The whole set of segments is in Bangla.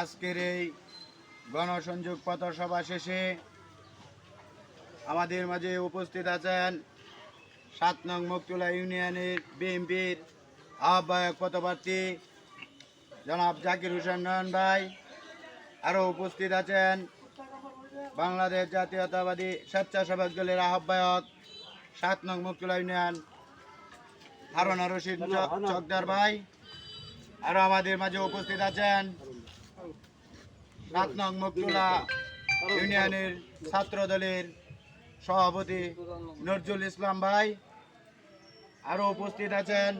আজকের এই গণসংযোগ পথসভা শেষে আমাদের মাঝে উপস্থিত আছেন সাত নং মুক্তুলা ইউনিয়নের বিএনপির আহ্বায়ক পথপ্রার্থী জনাব জাকির হোসেন নয়ন ভাই। আরও উপস্থিত আছেন বাংলাদেশ জাতীয়তাবাদী স্বেচ্ছাসেবক দলের আহ্বায়ক সাত নং মুক্তুলা ইউনিয়ন হারুনা রশিদ চকদার ভাই। আরও আমাদের মাঝে উপস্থিত আছেন সাত নং মুক্তুলা ইউনিয়নের ছাত্র দলের সভাপতি নজরুল ইসলাম ভাই। আরও উপস্থিত আছেন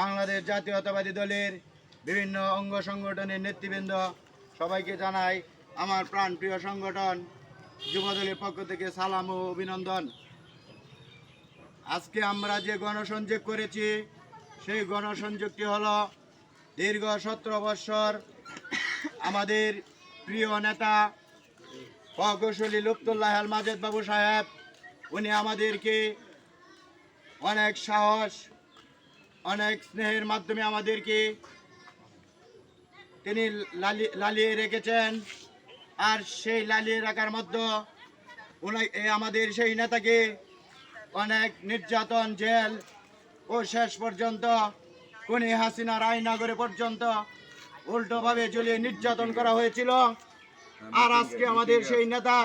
বাংলাদেশ জাতীয়তাবাদী দলের বিভিন্ন অঙ্গ সংগঠনের নেতৃবৃন্দ। সবাইকে জানাই আমার প্রাণপ্রিয় সংগঠন, যুবদলের পক্ষ থেকে সালাম ও অভিনন্দন। আজকে আমরা যে গণসংযোগ করেছি, সেই গণসংযোগটি হলো দীর্ঘ সতেরো বৎসর আমাদের প্রিয় নেতা প্রকৌশলী লুপ্তুল্লাহ আল মাজেদ বাবু সাহেব, উনি আমাদেরকে অনেক সাহস, অনেক স্নেহের মাধ্যমে আমাদেরকে তিনি লালি- লালিয়ে রেখেছেন। আর সেই লালিয়ে রাখার মধ্যে আমাদের সেই নেতাকে অনেক নির্যাতন, জেল ও শেষ পর্যন্ত কোনি হাসিনা রায়নগরে পর্যন্ত উল্টোভাবে ঝুলিয়ে নির্যাতন করা হয়েছিল। আর আজকে আমাদের সেই নেতা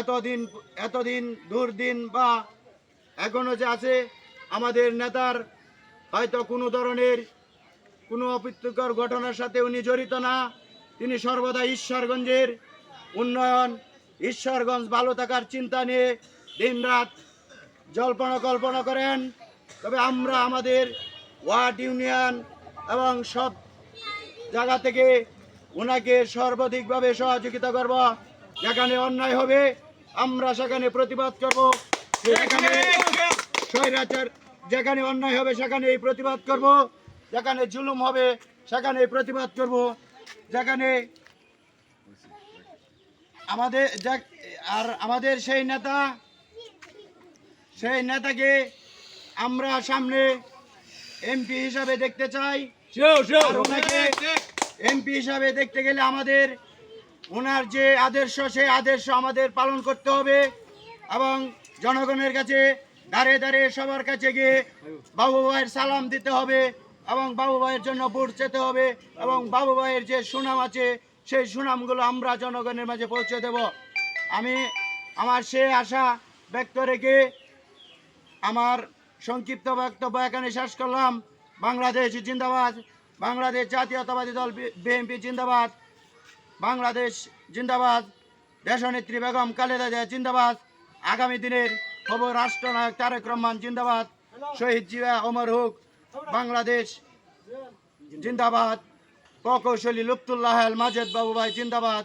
এতদিন এতদিন, দুর্দিন বা এখনও যে আছে, আমাদের নেতার হয়তো কোনো ধরনের কোনো অপ্রীতিকর ঘটনার সাথে উনি জড়িত না। তিনি সর্বদা ঈশ্বরগঞ্জের উন্নয়ন, ঈশ্বরগঞ্জ ভালো থাকার চিন্তা নিয়ে দিনরাত জল্পনা কল্পনা করেন। তবে আমরা আমাদের ওয়ার্ড ইউনিয়ন এবং সব জায়গা থেকে ওনাকে সর্বাধিকভাবে সহযোগিতা করব। যেখানে অন্যায় হবে, আমরা সেখানে প্রতিবাদ করব। স্বৈরাচার যেখানে অন্যায় হবে সেখানে এই প্রতিবাদ করব। যেখানে জুলুম হবে সেখানে এই প্রতিবাদ করব। যেখানে আমাদের আর আমাদের সেই নেতা সেই নেতাকে আমরা সামনে এমপি হিসাবে দেখতে চাই। আর ওনাকে এমপি হিসাবে দেখতে গেলে আমাদের ওনার যে আদর্শ সেই আদর্শ আমাদের পালন করতে হবে এবং জনগণের কাছে দাঁড়ে দাঁড়িয়ে সবার কাছে গিয়ে বাবু ভাইয়ের সালাম দিতে হবে এবং বাবু ভাইয়ের জন্য ভোট যেতে হবে এবং বাবু ভাইয়ের যে সুনাম আছে সেই সুনামগুলো আমরা জনগণের মাঝে পৌঁছে দেব। আমি আমার সে আশা ব্যক্ত রেখে আমার সংক্ষিপ্ত বক্তব্য এখানে শেষ করলাম। বাংলাদেশ জিন্দাবাদ। বাংলাদেশ জাতীয়তাবাদী দল বিএনপি জিন্দাবাদ। বাংলাদেশ জিন্দাবাদ। দেশনেত্রী বেগম খালেদা জিয়া জিন্দাবাদ। আগামী দিনের খবর রাষ্ট্রনায়ক তারেক রহমান জিন্দাবাদ। শহীদ জিয়া ওমর হুক। বাংলাদেশ জিন্দাবাদ। প্রকৌশলী লুপ্তুল্লাহ মাজেদ বাবু ভাই জিন্দাবাদ।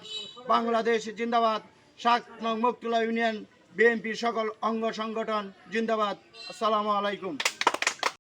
বাংলাদেশ জিন্দাবাদ। শাক নং মুক্তুল্লাহ ইউনিয়ন বিএনপির সকল অঙ্গ সংগঠন জিন্দাবাদ। আসসালামু আলাইকুম।